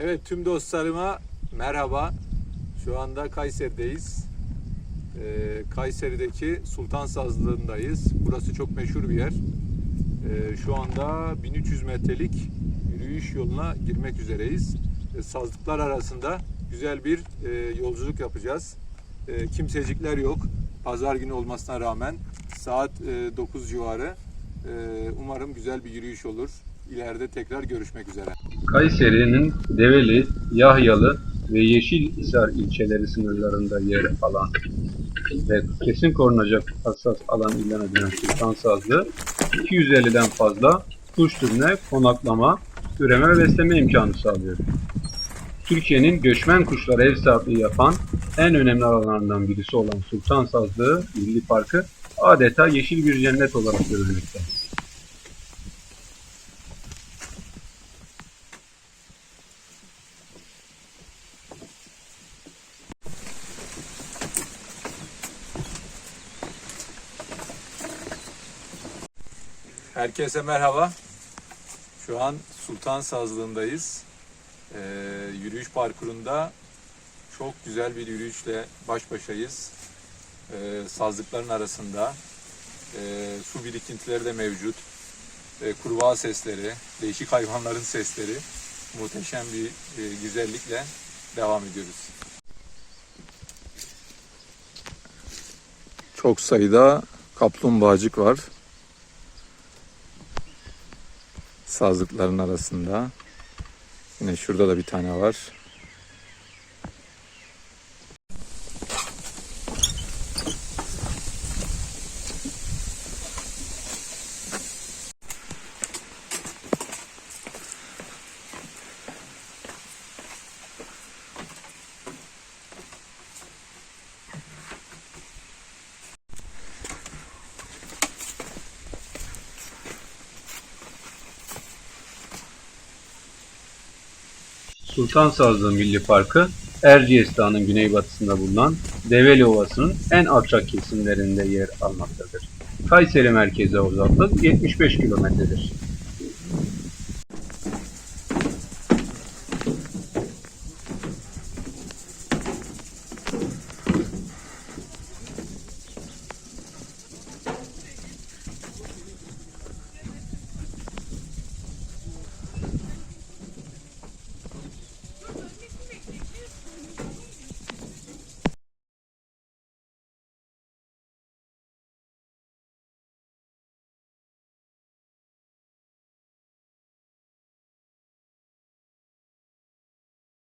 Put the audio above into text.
Evet tüm dostlarıma merhaba. Şu anda Kayseri'deyiz. Ee, Kayseri'deki Sultan Sazlığı'ndayız. Burası çok meşhur bir yer. Ee, şu anda 1300 metrelik yürüyüş yoluna girmek üzereyiz. Ee, sazlıklar arasında güzel bir e, yolculuk yapacağız. Ee, kimsecikler yok. Pazar günü olmasına rağmen saat e, 9 civarı. Ee, umarım güzel bir yürüyüş olur. İleride tekrar görüşmek üzere. Kayseri'nin Develi, Yahyalı ve Yeşilhisar ilçeleri sınırlarında yer alan ve kesin korunacak hassas alan ilan edilen Sultan Sazlı, 250'den fazla kuş türüne konaklama, üreme ve besleme imkanı sağlıyor. Türkiye'nin göçmen kuşlara ev sahipliği yapan en önemli alanlarından birisi olan Sultan Sazlığı Milli Parkı adeta yeşil bir cennet olarak görülmekte. Herkese merhaba. Şu an Sultan Sazlığı'ndayız. Ee, yürüyüş parkurunda çok güzel bir yürüyüşle baş başayız. Ee, sazlıkların arasında ee, su birikintileri de mevcut. Ee, kurbağa sesleri, değişik hayvanların sesleri muhteşem bir e, güzellikle devam ediyoruz. Çok sayıda kaplumbağacık var. Sazlıkların arasında. Yine şurada da bir tane var. Sultan Sazlığı Milli Parkı, Erciyes Dağı'nın güneybatısında bulunan Develi Ovası'nın en alçak kesimlerinde yer almaktadır. Kayseri merkeze uzaklık 75 kilometredir.